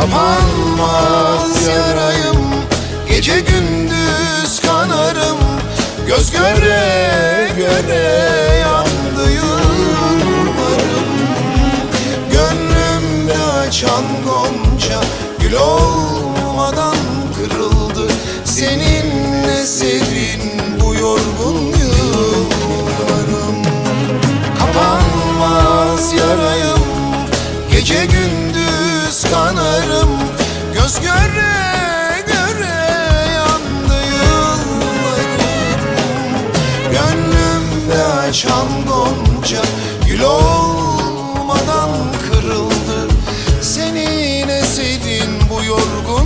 Kapanmaz yarayım Gece gündüz kanarım Göz göre göre yandı yıllarım. Gönlümde açan gonca Gül olmadan kırıldı. Senin eserin bu yorgun yıllarım. Kapanmaz yarayım Gece gündüz kıskanırım. Göz göre göre yandı yıllarım Gönlümde açan gonca gül olmadan kırıldı. Seni yine sevdin bu yorgun